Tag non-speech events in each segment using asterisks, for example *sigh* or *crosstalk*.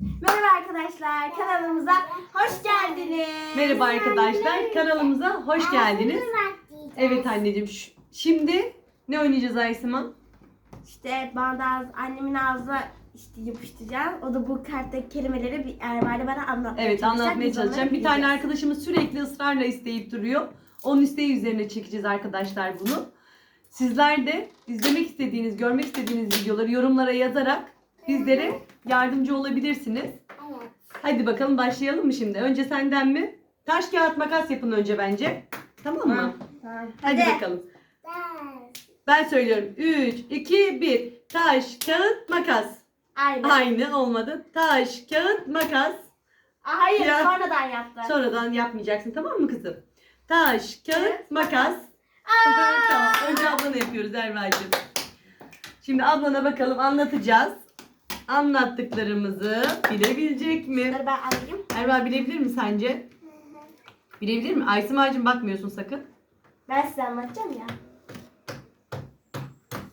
Merhaba arkadaşlar, kanalımıza hoş geldiniz. Merhaba arkadaşlar, kanalımıza hoş geldiniz. Evet anneciğim, ş- şimdi ne oynayacağız Aysima? İşte bandaj annemin ağzına işte yapıştıracağım. O da bu karttaki kelimeleri bir Erva'yla bana anlatmaya Evet, çalışacak. anlatmaya Biz onları çalışacağım. Bir tane bileceğiz. arkadaşımız sürekli ısrarla isteyip duruyor. Onun isteği üzerine çekeceğiz arkadaşlar bunu. Sizler de izlemek istediğiniz, görmek istediğiniz videoları yorumlara yazarak bizlere yardımcı olabilirsiniz. Evet. Hadi bakalım başlayalım mı şimdi? Önce senden mi? Taş kağıt makas yapın önce bence. Tamam mı? Tamam. Hadi, Hadi. bakalım. Ben söylüyorum. 3, 2, 1. Taş, kağıt, makas. Aynen. Aynı olmadı. Taş, kağıt, makas. Aa, hayır, Ya. sonradan yaptı. Sonradan yapmayacaksın tamam mı kızım? Taş, kağıt, makas. Aa! tamam. Önce ablana yapıyoruz Erva'cığım. Şimdi ablana bakalım anlatacağız. Anlattıklarımızı bilebilecek mi? Dur ben alayım. Erva bilebilir mi sence? Bilebilir mi? Aysima'cığım bakmıyorsun sakın. Ben size anlatacağım ya.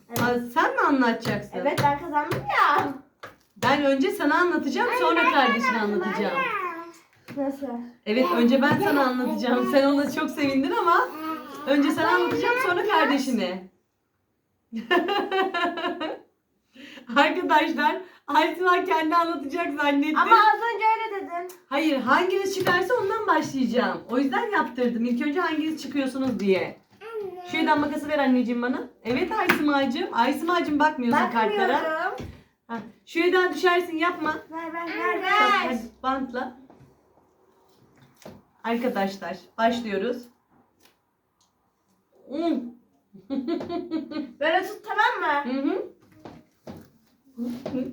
Evet. Aa, sen mi anlatacaksın? Evet ben kazandım ya. Ben önce sana anlatacağım sonra kardeşine anlatacağım. Nasıl? Evet önce ben sana anlatacağım. Sen ona çok sevindin ama önce sana anlatacağım sonra kardeşine. *laughs* Arkadaşlar Aysima kendi anlatacak zannetti. Ama az önce öyle dedin. Hayır hanginiz çıkarsa ondan başlayacağım. O yüzden yaptırdım. İlk önce hanginiz çıkıyorsunuz diye. Şuradan makası ver anneciğim bana. Evet Aysima'cığım. Aysima'cığım bakmıyorsun kartlara. Bakmıyorum. Ha, şuradan düşersin yapma. Ver ver ver Hadi ver. bantla. Arkadaşlar başlıyoruz. Hmm. *laughs* Böyle tut tamam mı? Hı hı. Tutacaksın. hı,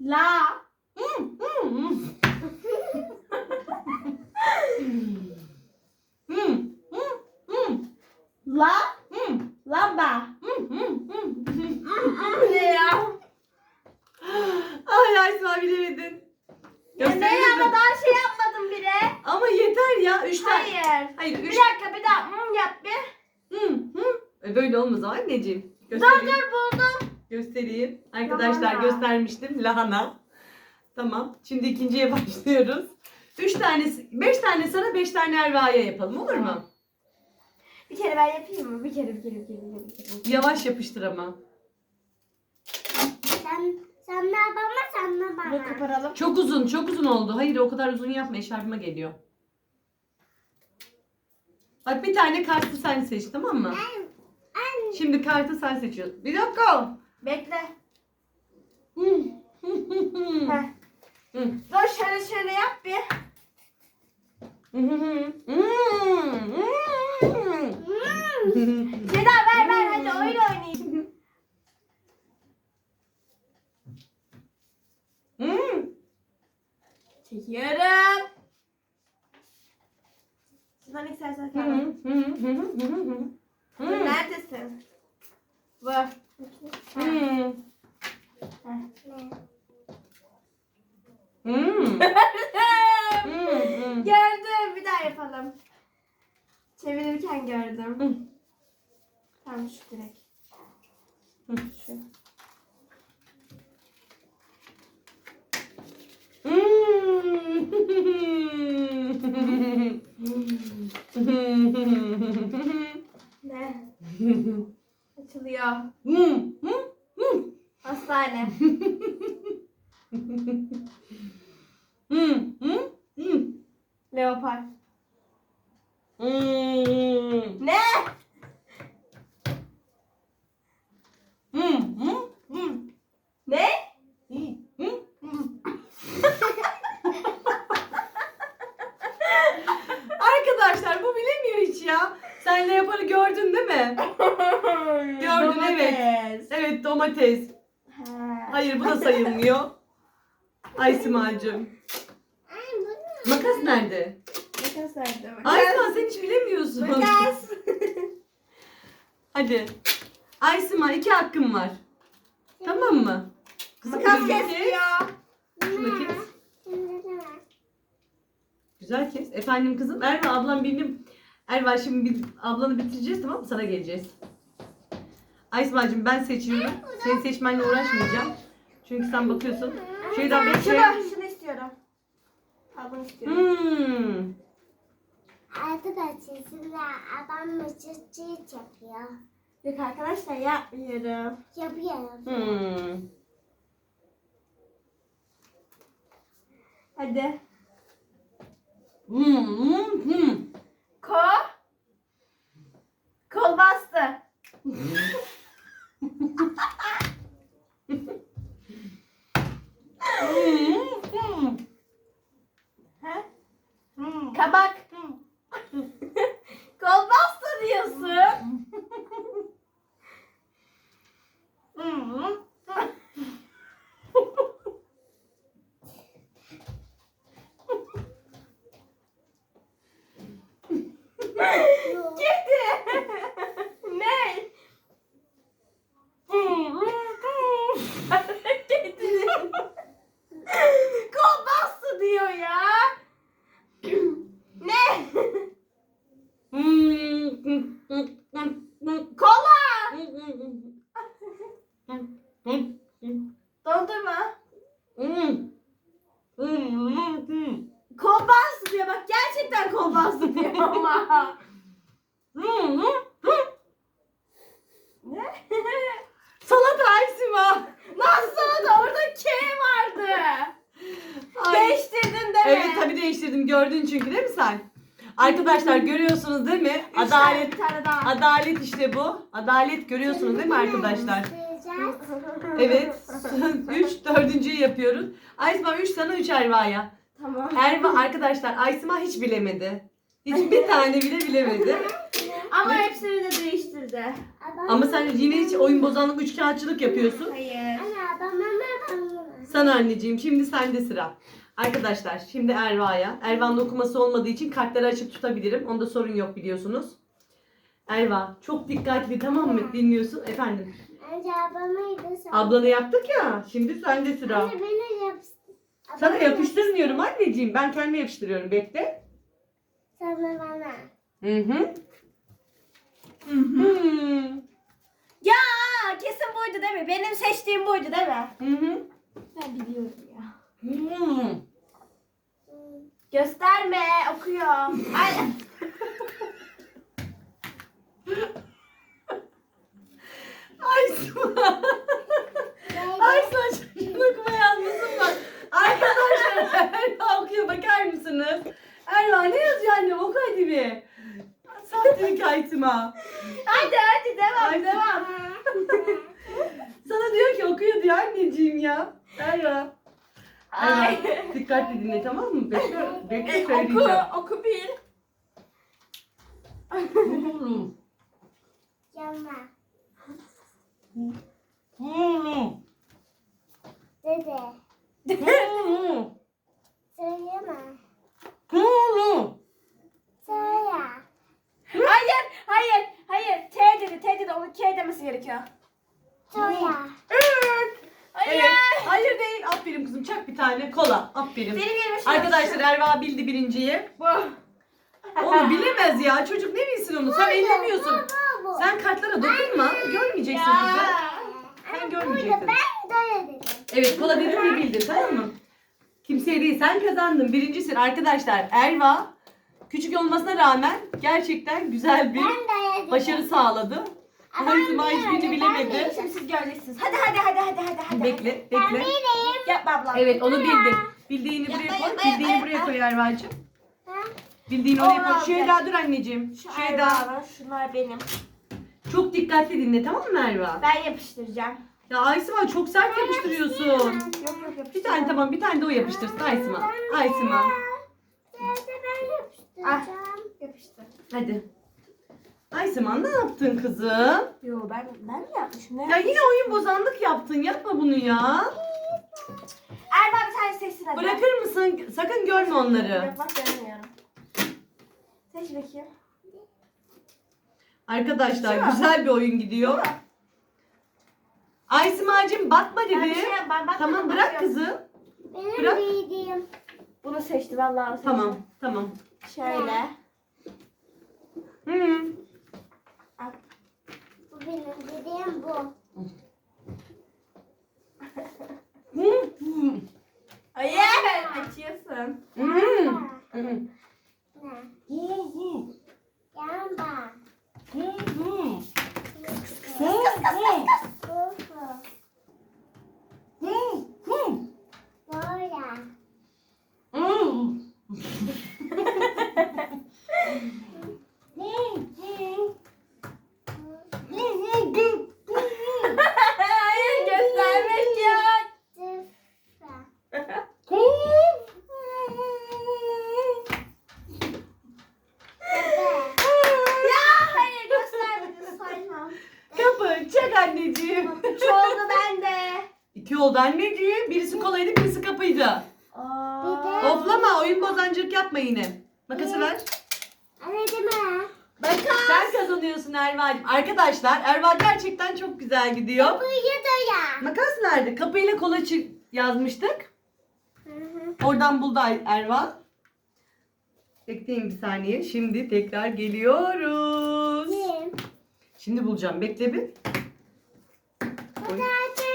La. Hı hı. Hı hı. Hı. La. Hı. Lamba. Hı hı. Hı. ne ya? Ay Aysma bilemedin. Ya ne ya ama daha şey yapmadım bile. Ama yeter ya. Üç tane. Hayır. Hayır. Bir Üç. dakika bir daha hmm yap bir. Hı hı. E, Böyle olmaz anneciğim. Dur Göstereyim. dur buldum. Göstereyim. Arkadaşlar Lahana. Göstermiştim. Lahana. Tamam. Şimdi ikinciye *laughs* başlıyoruz. Üç tanesi, beş tane sana, beş tane Erva'ya yapalım. Olur mu? Bir kere ben yapayım mı? Bir kere bir kere bir kere bir kere. Bir kere. Yavaş yapıştır ama. Sen, sen de bana, sen de Bunu bana. koparalım. Çok uzun, çok uzun oldu. Hayır o kadar uzun yapma. Eşarbıma geliyor. Bak bir tane kartı sen seç tamam mı? Şimdi kartı sen seçiyorsun. Bir dakika. Bekle. Heh. Dur şöyle şöyle yap bir. Ceda ver ver hadi oyun oynayayım. Çekiyorum. Şuradan istersen. Dur, Neredesin? Bu. Heh. *laughs* gördüm. Bir daha yapalım. Çevirirken gördüm. Tamam şu direkt. Şu. Ne? Açılıyor. Hastane. Leopar. Ne? Ne? Benle yapanı gördün değil mi? Gördün, evet. Evet domates. Ha. Hayır bu da sayılmıyor. Ay Simacığım. Ay bu ne? Makas nerede? Makas nerede? Sima sen hiç bilemiyorsun. Makas. *laughs* Hadi. Ay Sima iki hakkım var. Tamam mı? Kızım, Makas kesiyor. Şunu kes. *laughs* Güzel kes. Efendim kızım. Erva ablam benim. Erva şimdi biz ablanı bitireceğiz tamam mı? Sana geleceğiz. Aysimacığım ben seçiyorum. Senin seçmenle uğraşmayacağım. Çünkü sen bakıyorsun. Şeyden bekle. Şunu, şunu istiyorum. Ha bunu istiyorum. Hmm. Arkadaşlar şimdi adam mıcırcı yapıyor. Yok arkadaşlar yapmıyorum. Yapıyorum. Hmm. Hadi. Hmm. Hmm. Hmm. Ko. Kol bastı. *laughs* Hmm. Ha? Kabak. Kol bastı diyorsun. Kedi. ne? Kedi. Kol bastı diyor ya. ne? Kola. Dondurma. Kol bastı diyor. Gerçekten kol bastı diyor *laughs* ama. ne? *laughs* Salata Aysima. Nasıl da orada K vardı. Ay. Değiştirdin değil mi? Evet tabii değiştirdim. Gördün çünkü değil mi sen? Arkadaşlar *laughs* görüyorsunuz değil mi? Üç tane, Adalet bir tane daha. Adalet işte bu. Adalet görüyorsunuz değil mi arkadaşlar? Evet. üç, dördüncüyü yapıyoruz. Aysma üç sana üç Erva'ya. Tamam. Erva arkadaşlar Aysma hiç bilemedi. Hiçbir *laughs* tane bile bilemedi. Ama hepsini de değiştirdi. Ama sen yine hiç oyun bozanlık üç kağıtçılık yapıyorsun. Hayır. Sana anneciğim şimdi sende sıra. Arkadaşlar şimdi Erva'ya. Erva'nın okuması olmadığı için kartları açıp tutabilirim. Onda sorun yok biliyorsunuz. Erva çok dikkatli tamam mı? Dinliyorsun. Efendim. Önce ablamaydı sen. Ablanı yaptık ya. Şimdi sende sıra. Anne beni. Sana yapıştırmıyorum anneciğim. Ben kendime yapıştırıyorum. Bekle. Sana bana. Hı hı. Hmm. Ya kesin buydu değil mi? Benim seçtiğim buydu değil mi? Hı hı. Ben biliyorum ya. Hmm. Gösterme okuyor. Ay. Ay Sıla. Ay yazmasın bak. Arkadaşlar Erva okuyor bakar mısınız? Erva ne yazıyor annem oku hadi bir. Sahtelik Aytıma. hadi hadi devam Ay, devam. Sana diyor ki okuyor diyor anneciğim ya. Erva. Ay. Erva dikkatli dinle tamam mı? Bekle, bekle E, oku söyleyeceğim. oku bil. Hmm. Yanma. Hmm. Dede. Söyleme. Söyle. Hayır hayır hayır. T dedi T dedi onun K demesi gerekiyor. Söyle. Evet. Hayır. Evet. Hayır değil. Aferin kızım. Çak bir tane kola. Aferin. Benim yerime Arkadaşlar Erva bildi birinciyi. Bu. Onu bilemez ya. Çocuk ne bilsin onu? Sen ellemiyorsun. Bu bu. Sen kartlara dokunma. Görmeyeceksin kızım. Ya. Sen Burada görmeyeceksin. ben böyle dedim. Evet dedin diye bildin tamam mı? Kimseye değil. Sen kazandın. Birincisin arkadaşlar. Erva küçük olmasına rağmen gerçekten güzel bir Ben de dedim. başarı sağladı. Ama Ayzıma ben hiçbirini bilemedi. Şimdi siz göreceksiniz. Hadi hadi hadi hadi hadi hadi. Bekle, Ben bekle. bileyim. Yapma ablam. Evet onu bildin. Bildiğini buraya koy. Bildiğini buraya koy Erva'cığım. Ha? Bildiğini oraya koy. Şeyda dur anneciğim. Şu Şeyda. Şunlar benim. Çok dikkatli dinle tamam mı Erva? Ben yapıştıracağım. Ya Aysima çok sert yapıştırıyorsun. Yok yok. Bir tane tamam bir tane de o yapıştırsın Aysima. Aysima. Dede ben yapıştıracağım. Yapıştır. Hadi. Ayseman ne yaptın kızım? Yo ben ben mi yapmışım? Ne Ya yine oyun bozanlık yaptın. Yapma bunu ya. Erba bir tane seçsin hadi. Bırakır mısın? Sakın görme onları. Yok bak. Seç bakayım. Arkadaşlar güzel bir oyun gidiyor. Aysimacığım bakma Ben bir dedi. şey ben. Tamam bırak kızı. Benim Bırak. bildiğim. Bunu seçti vallahi seçti. Tamam tamam. Şöyle. Hı. Bu benim bildiğim bu. Hı, hı. Hayır. Açıyorsun. Hı, hı. Hı. Ne? Hı, hı. Yamba. Hı, hı. Bu. Hı, Bu. hı. Hı, hı. Böyle. Hı. Hayır göstermek yok. Tıffa. Ya hayır göstermedi saymam. Kapı çek anneciğim. Çoğuldu bende. İki oldu anneciğim. Birisi kolaydı birisi kapıydı. Aa. Oflama oyun bozancılık yapma yine. Makası ver. Anladın mı? Bakın. Sen kazanıyorsun Erva'cığım. Arkadaşlar Erva gerçekten çok güzel gidiyor. Bu ya. Makas nerede? Kapıyla kola çı- yazmıştık. Hı hı. Oradan buldu Ay- Erva. Bekleyin bir saniye. Şimdi tekrar geliyoruz. Kim? Şimdi bulacağım. Bekle bir. Seçeceğim.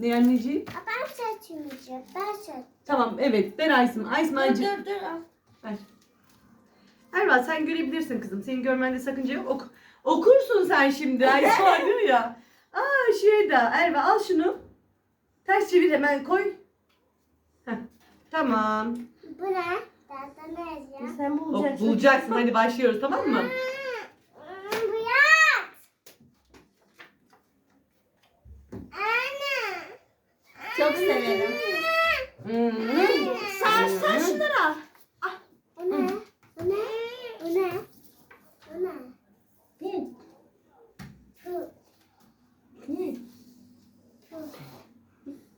Ne anneciğim? Aa, Ben seçmeyeceğim. Ben seçeceğim. Tamam evet. Ver Aysım. Dur Aysmancığım. dur dur. al. Ver. Erva sen görebilirsin kızım. Senin görmende sakınca yok. Ok- okursun sen şimdi. Aysma *laughs* diyor ya. Aa şurada. Erva al şunu. Ters çevir hemen koy. Heh, Tamam. Bu ne? Zaten ne yazıyor? Sen bulacaksın. bulacaksın. Hadi başlıyoruz tamam mı? Hmm, Bu yat. Anne. Çok severim. Hmm. Sen sen şunları al. Bu ne? Bu ne? Bu ne? Bu ne? Bu. Bu.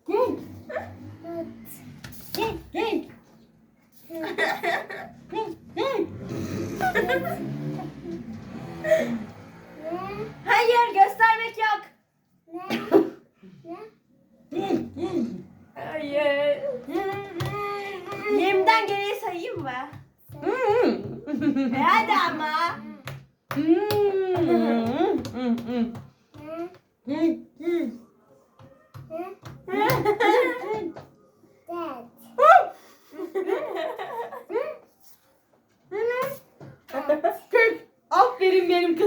Bu. Ne? Hayır göstermek yok. Ne? Ne? Hayır. Yirmiden geriye sayayım mı? Hmm. E hadi ama. Hmm. Hmm. Hmm. Ne? Hmm. Ne? Dad. Kök.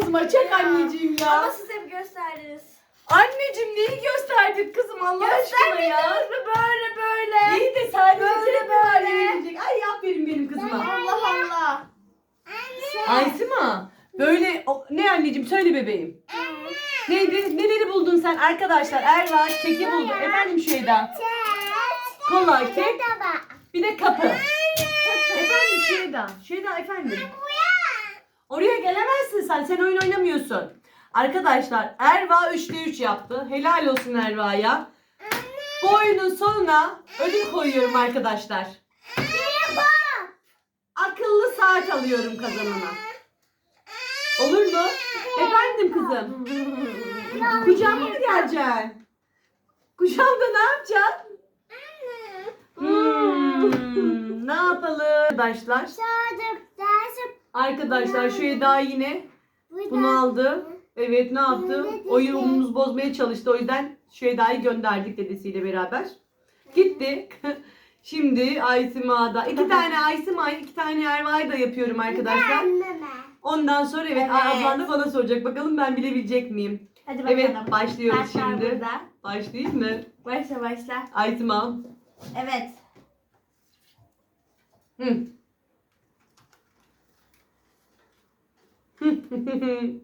Kızıma. Çek Ya. anneciğim ya. Ama siz hep gösterdiniz. Anneciğim neyi gösterdik kızım Allah aşkına ya. Göstermediniz mi böyle böyle? İyi de sadece Böyle böyle. verilecek. Ay aferin benim kızıma. Allah Allah. Aysima böyle o- ne anneciğim söyle bebeğim. Neydi? Neleri buldun sen arkadaşlar? Erva keki buldu. Efendim Şeyda. Kola, kek. Bir de kapı. Efendim Şeyda. Şeyda efendim. Oraya gelemezsin sen. Sen oyun oynamıyorsun. Arkadaşlar Erva 3'te 3 yaptı. Helal olsun Erva'ya. Bu oyunun sonuna ödül koyuyorum arkadaşlar. Akıllı saat alıyorum kazanana. Olur mu? Efendim kızım. Kucağıma mı geleceksin? Kucağımda ne yapacaksın? Hmm, ne yapalım arkadaşlar? Arkadaşlar şu daha yine bunu aldı. Evet ne yaptı? Oyunumuzu bozmaya çalıştı. O yüzden şu Eda'yı gönderdik dedesiyle beraber. Gitti. *laughs* Şimdi Aysima'da. iki tane Aysima, iki tane Erva'yı da yapıyorum arkadaşlar. Ondan sonra evet, Evet. ablan da bana soracak. Bakalım ben bilebilecek miyim? Hadi bakalım. Evet başlıyoruz Kartlar şimdi. burada. Başlayayım mı? Başla başla. Aysima. Evet. Hı. Hmm. Hı hı.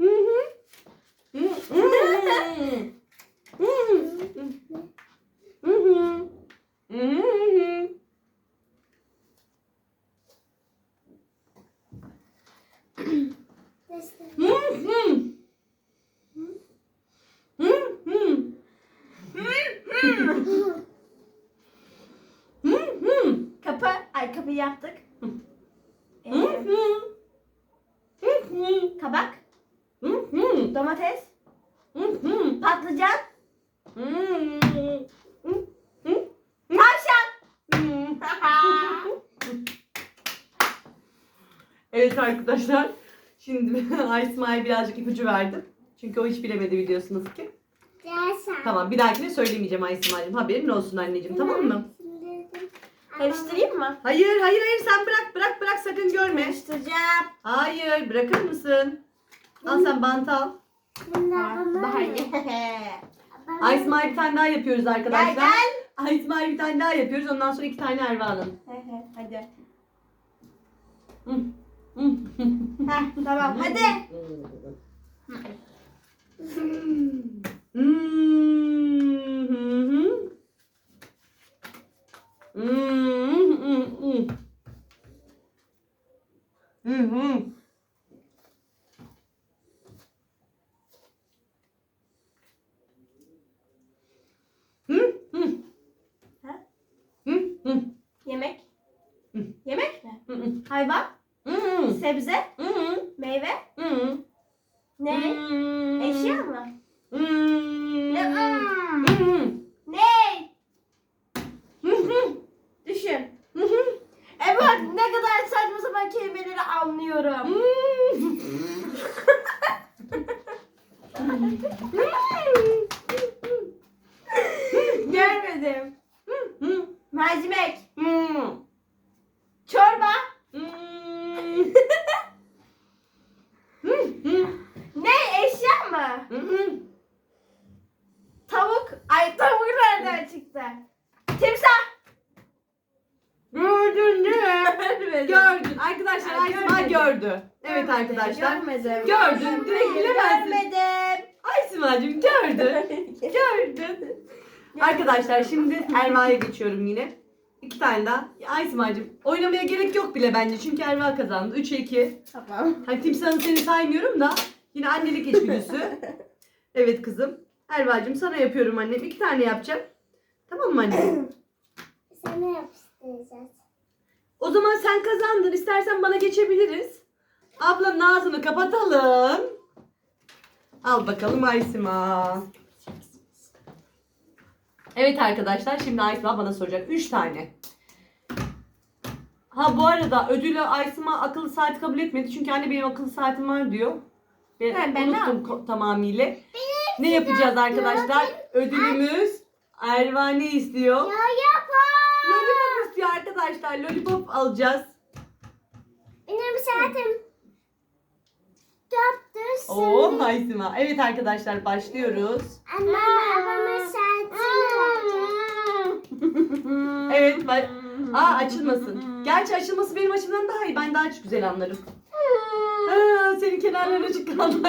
Hı hı. Hı hı. Hı hı. Hı hı. Karıştır. Hı hı. Hı hı. Hı hı. Kapı. Ay kapıyı yaptık. Ee, Hı hı. Hı hı. kabak. Hı hı. Domates. Hı hı. Patlıcan. Hı hı. Tavşan. *laughs* Evet arkadaşlar. Şimdi *laughs* Aysma'ya birazcık ipucu verdim. Çünkü o hiç bilemedi biliyorsunuz ki. Dersen. Tamam bir dahakine söylemeyeceğim Aysma'cığım. Haberin olsun anneciğim tamam mı? Karıştırayım mı? Hayır hayır hayır sen bırak bırak bırak sakın görme. Karıştıracağım. Hayır bırakır mısın? Al sen bant al. Daha iyi. Aysma'ya *laughs* bir tane daha yapıyoruz arkadaşlar. Gel gel. Aysma'ya bir tane daha yapıyoruz. Ondan sonra iki tane Erva alın. Hadi. Hı, hı. Heh, tamam hadi. Hmm, hı hı. Hmm, hı hı. Hı hı. Hı hı. Ha? Hı hı. Yemek. Hı. Yemek mi? Hı hı. Hayvan. Hı Sebze. hı. Meyve. Hı. Ne? Hmm. Eşya mı? Hmm. Ne? Hmm. Ne? Hı hı. Düşün. Hı hı. Evet ne kadar saçma sapan kelimeleri anlıyorum. Görmedim. Hı. Mercimek. Hı. Çorba. Hmm. Hı hı. Ne? Eşya mı? Hı hı. Tavuk. Ay tavuk nereden çıktı? Timsah. Gördün değil mi? Görmedim. Gördün. Arkadaşlar Ay, Aysima görmedim. gördü. Evet Görmedim, arkadaşlar. Görmedim. Gördün, direkt bilemezsin. Görmedim. Aysima'cığım gördün. Gördün. Arkadaşlar şimdi Erva'ya geçiyorum yine. İki tane daha. Aysima'cığım oynamaya gerek yok bile bence. Çünkü Erva kazandı. 3'e 2. Tamam. Hani timsahın seni saymıyorum da yine annelik içgüdüsü. *laughs* evet kızım. Erva'cığım sana yapıyorum annem. İki tane yapacağım. Tamam mı anne? *clears throat* Sana yapıştıracağız. O zaman sen kazandın. İstersen bana geçebiliriz. Ablanın ağzını kapatalım. Al bakalım Aysima. Evet arkadaşlar şimdi Aysima bana soracak. Üç tane. Ha bu arada ödülü Aysima akıllı saati kabul etmedi. Çünkü anne benim akıllı saatim var diyor. Ben, Ha, ben ne unuttum ko- tamamıyla. Ne yapacağız arkadaşlar? Ödülümüz Erva ne istiyor? Ya yapar. Lollipop istiyor arkadaşlar. Lollipop alacağız. Benim saatim. Dörttür. Oo Aysima. Evet arkadaşlar başlıyoruz. Annem babamın verecek. Evet ben... Aa açılmasın. Gerçi açılması benim açımdan daha iyi. Ben daha çok güzel anlarım. Aa, senin kenarlarına açık kaldı. *laughs*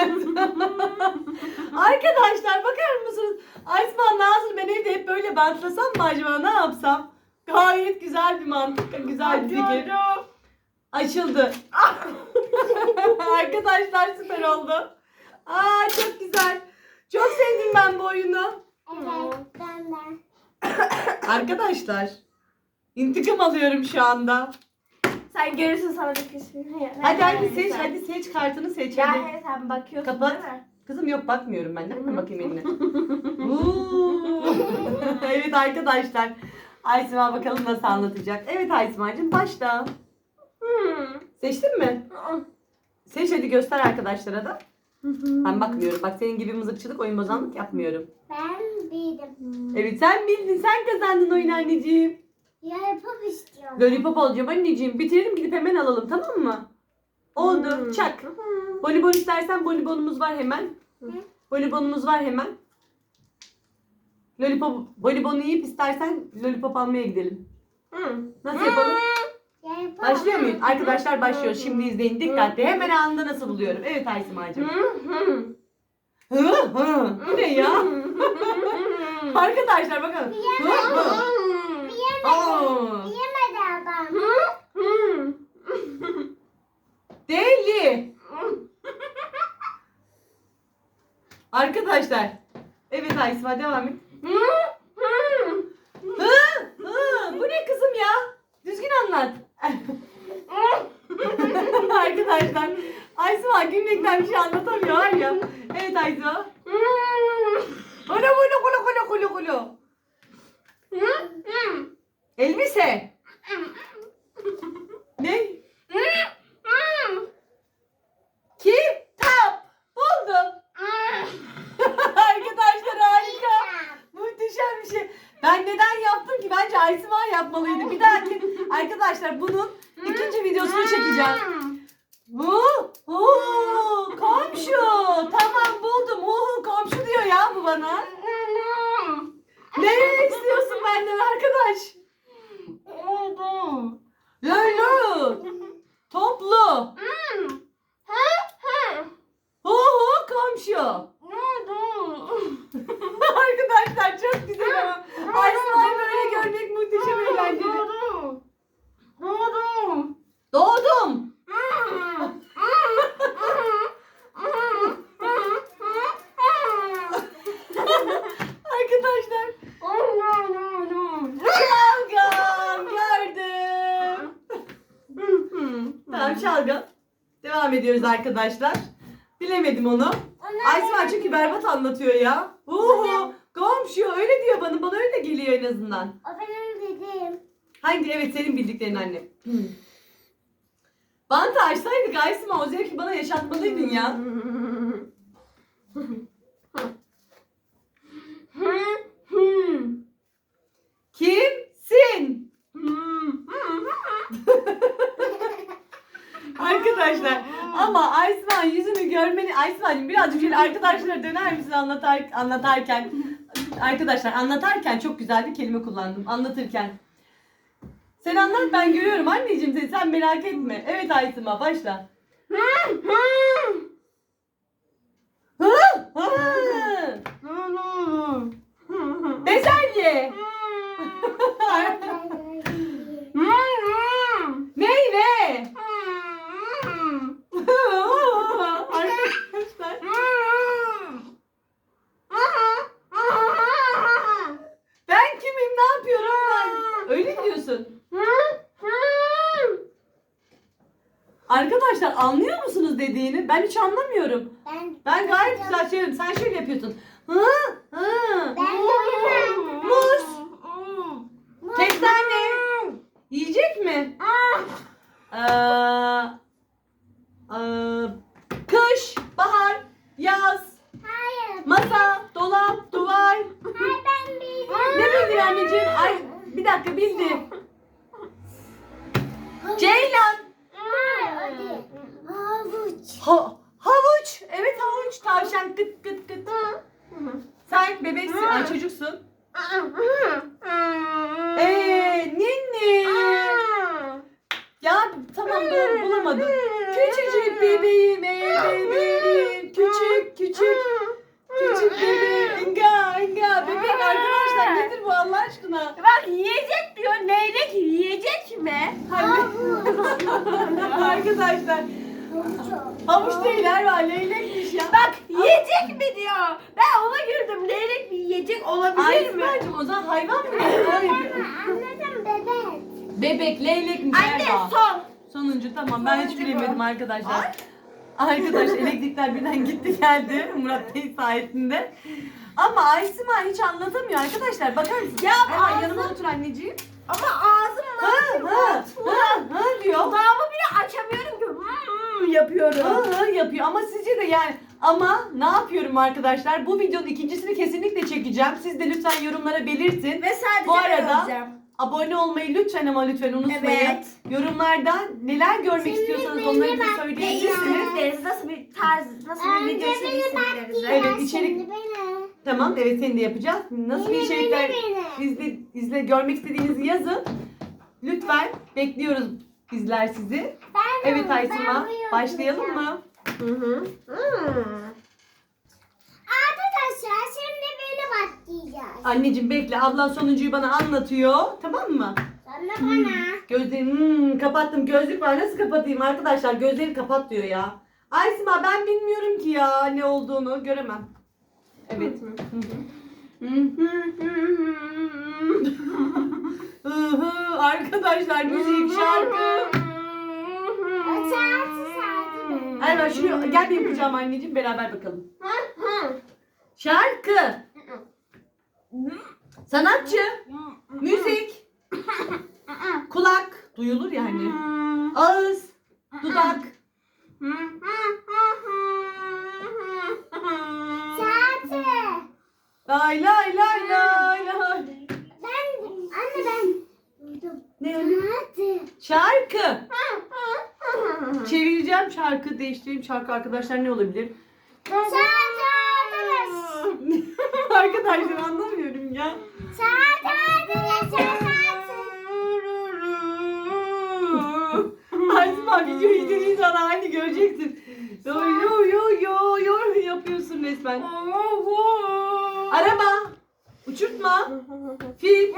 Arkadaşlar bakar mısınız? Aysma'nın ağzını ben evde hep böyle bantlasam mı acaba? Ne yapsam? Gayet güzel bir mantık. Güzel bir fikir. Açıldı. *laughs* Arkadaşlar süper oldu. Aa çok güzel. Çok sevdim ben bu oyunu. Evet ben de. *coughs* Arkadaşlar intikam alıyorum şu anda. Sen görürsün sana bir kısmını. Hadi hadi seç hadi seç kartını seç Ya hadi. sen bakıyorsun Kapat. değil mi? Kızım yok bakmıyorum ben. Nereden bakayım eline? Uuu. *laughs* evet arkadaşlar. Aysima bakalım nasıl anlatacak. Evet Aysima'cığım başla. Hmm. Seçtin mi? Seç hadi göster arkadaşlara da. Ben bakmıyorum. Bak senin gibi mızıkçılık oyun bozanlık yapmıyorum. Ben bildim. Evet sen bildin. Sen kazandın oyun anneciğim. Yapıp istiyorum. Lollipop alacağım anneciğim. Bitirelim gidip hemen alalım tamam mı? Oldu. Hmm. Çak. Bonibon istersen bonibonumuz var hemen. Hı. Bonibonumuz var hemen. Lollipop, bonibonu yiyip istersen lollipop almaya gidelim. Hmm. Nasıl yapalım? Ya yapalım. Başlıyor muyuz? Arkadaşlar başlıyor. Şimdi izleyin dikkatli. Hemen anında nasıl buluyorum. Evet Aysima'cığım. Hı hı. Bu ne ya? Arkadaşlar bakın. Hı hı. Aa. Yemedi adam. Deli. Arkadaşlar. Evet Aysma devam et. Hı, hı, bu ne kızım ya? Düzgün anlat. *laughs* Arkadaşlar. Aysma gülmekten bir şey anlatamıyor var ya. Evet Aysma. Kolo kolo kolo kolo kolo kolo. Elbise. Ne? Kitap. Buldum. *laughs* Arkadaşlar harika. Muhteşem bir şey. Ben neden yaptım ki? Bence Aysima yapmalıydı. Bir dahaki arkadaşlar bunun ikinci videosunu çekeceğim. Bu, oo, komşu. Tamam buldum. Oo, komşu diyor ya bu bana. Ne istiyorsun benden arkadaş? Lolo. Toplu. Oho komşu. Arkadaşlar çok güzel ama Aysima'yı böyle görmek muhteşem eğlenceli. Doğdum. Arkadaşlar şalgam gördüm. tamam şalgam. Devam ediyoruz arkadaşlar. Bilemedim onu. Aysima çünkü berbat anlatıyor ya. Oho komşu öyle diyor bana. Bana öyle geliyor en azından. O benim dedim. Hangi evet senin bildiklerin anne. Bantı açsaydık Aysima o zevki bana yaşatmalıydın ya. Kimsin? *laughs* Arkadaşlar ama Aysma yüzünü görmeni Aysma'cığım birazcık şöyle arkadaşlara döner misin anlatar, anlatarken? Arkadaşlar anlatarken çok güzel bir kelime kullandım anlatırken. Sen anlat ben görüyorum anneciğim seni sen merak etme. Evet Aysma başla Hı, hı. Bezelye meyve arkadaşlar ben kimim ne yapıyorum ben öyle mi diyorsun Arkadaşlar anlıyor musunuz dediğini? Ben hiç anlamıyorum. Ben Ben gayet güzel söylüyorum. Sen şöyle yapıyorsun. Hı hı. ben doyumam. Muz. Kestane. Yiyecek mi? Ee, ee, kış, bahar, yaz, Hayır. masa, dolap, duvar. Hayır ben bildim. Ne bildin anneciğim? Ay bir dakika bildi. Ceylan. Değil. Havuç. Ha, havuç. Evet havuç. Tavşan kıt kıt kıt. Sen bebeksin, ay çocuksun. Eee ninni. Ya tamam ben bulamadım. Küçücük bebeğim, ey bebeğim. Küçük küçük. Küçük bebeğim. Arkadaşlar nedir bu Allah aşkına? Bak yiyecek diyor. Leylek yiyecek mi? *laughs* arkadaşlar. Havuç değil Erva leylekmiş ya. Bak yiyecek mi diyor. Ben ona girdim. Leylek mi yiyecek olabilir mi? Aysma'cığım o zaman hayvan mı? Hayır. Anladım bebek. Bebek leylekmiş Anne Erva. son. Sonuncu tamam ben hiç Sonuncu bu. bilemedim arkadaşlar. Arkadaş elektrikler birden gitti geldi Murat Bey sayesinde. Ama Aysima hiç anlatamıyor arkadaşlar. Bakar mısınız? Ya Hemen ağzım- yanıma otur anneciğim. Ama ağzım Hı hı hı hı diyor. Dudağımı bile açamıyorum ki. Hmm, yapıyorum. Hı hı yapıyor ama sizce de yani ama ne yapıyorum arkadaşlar? Bu videonun ikincisini kesinlikle çekeceğim. Siz de lütfen yorumlara belirtin. Ve sadece Bu ben arada- olacağım. Abone olmayı lütfen ama lütfen unutmayın. Evet. Yorumlarda neler görmek Şimdi istiyorsanız onları bize söyleyebilirsiniz. nasıl bir tarz, nasıl bir Önce video istediğiniz beni bak istediklerinizi. diye. Evet, içerik- Şimdi beni. Tamam evet seni de yapacağız. Nasıl bir Beni, içerikler beni, beni. izle, izle görmek istediğinizi yazın. Lütfen bekliyoruz bizler sizi. Ben Evet bunu başlayalım mı? Hı hı. Hmm. Arkadaşlar şimdi başlayacağız. Anneciğim bekle ablan sonuncuyu bana anlatıyor. Tamam mı? Sonra bana. Gözlerim hmm, kapattım. Gözlük var. Nasıl kapatayım arkadaşlar? Gözleri kapat diyor ya. Aysima ben bilmiyorum ki ya ne olduğunu göremem. Evet. Hı hı. Arkadaşlar müzik, şarkı. Mi? Erva şunu gel bir yapacağım anneciğim beraber bakalım. Şarkı. Sanatçı. Müzik. Kulak. Duyulur yani. Ağız. Dudak. Saati. Lay lay lay lay lay. Ben, anne ben. Ne öyle? Şarkı. *laughs* Çevireceğim şarkı, değiştireyim şarkı arkadaşlar ne olabilir? Zaman aynı göreceksin. Yo yo yo yo yo yapıyorsun resmen. Araba. Uçurtma. Fil.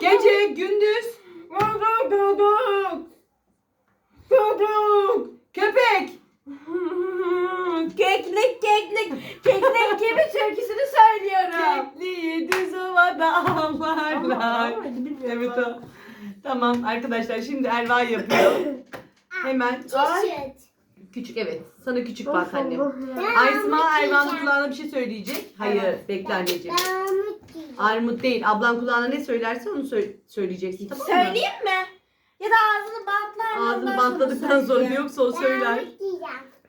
Gece, gündüz. Köpek. Keklik keklik. Keklik gibi türküsünü söylüyorum. Kekliği düz ovada avlarlar. Evet o. Tamam arkadaşlar şimdi Erva yapıyor. Hemen. Çeşit. Küçük evet. Sana küçük bak annem. Ben Aysma Erva'nın kulağına bir şey söyleyecek. Hayır bekle anneciğim. Ben armut değil. Ablan kulağına ne söylerse onu sö- söyleyeceksin tamam mı? Söyleyeyim mi? Ya da ağzını bantlar. Ağzını bantladıktan sonra yoksa o Ben söyler.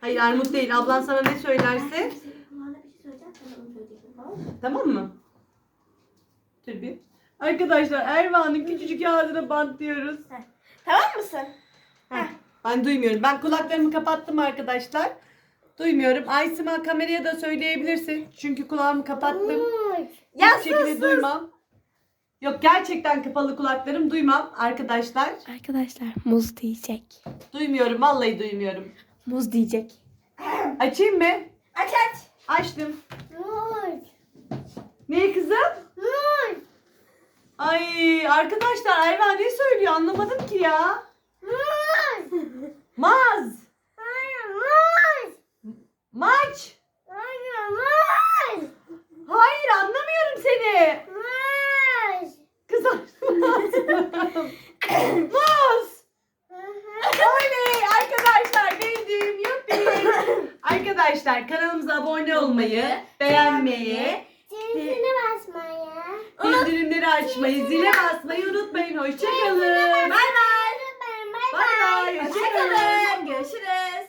Hayır armut değil. Ablan sana ne söylerse Kulağına bir şey tamam mı? tamam mı? Dur bir. Arkadaşlar Erva'nın küçücük ağzına bantlıyoruz. Tamam mısın? Heh, Ben duymuyorum. Ben kulaklarımı kapattım arkadaşlar. Duymuyorum. Aysima kameraya da söyleyebilirsin. Çünkü kulağımı kapattım. Ya Hiçbir şekilde sus sus. duymam. Yok gerçekten kapalı kulaklarım duymam arkadaşlar. Arkadaşlar muz diyecek. Duymuyorum vallahi duymuyorum. Muz diyecek. Açayım mı? Aç aç. Açtım. Armut. Ne kızım? Armut. Ay arkadaşlar Erva ne söylüyor anlamadım ki ya. Armut. Maz. Armut. Maç. Armut. Hayır anlamıyorum seni. Armut. Kızım. Maz. Oley arkadaşlar bildim yuppi. Arkadaşlar kanalımıza abone olmayı, beğenmeyi, Zincirine basmayı. bildirimleri açmayı, zile basmayı unutmayın. Hoşçakalın. Bay bay. Bay bay. Hoşçakalın. Görüşürüz.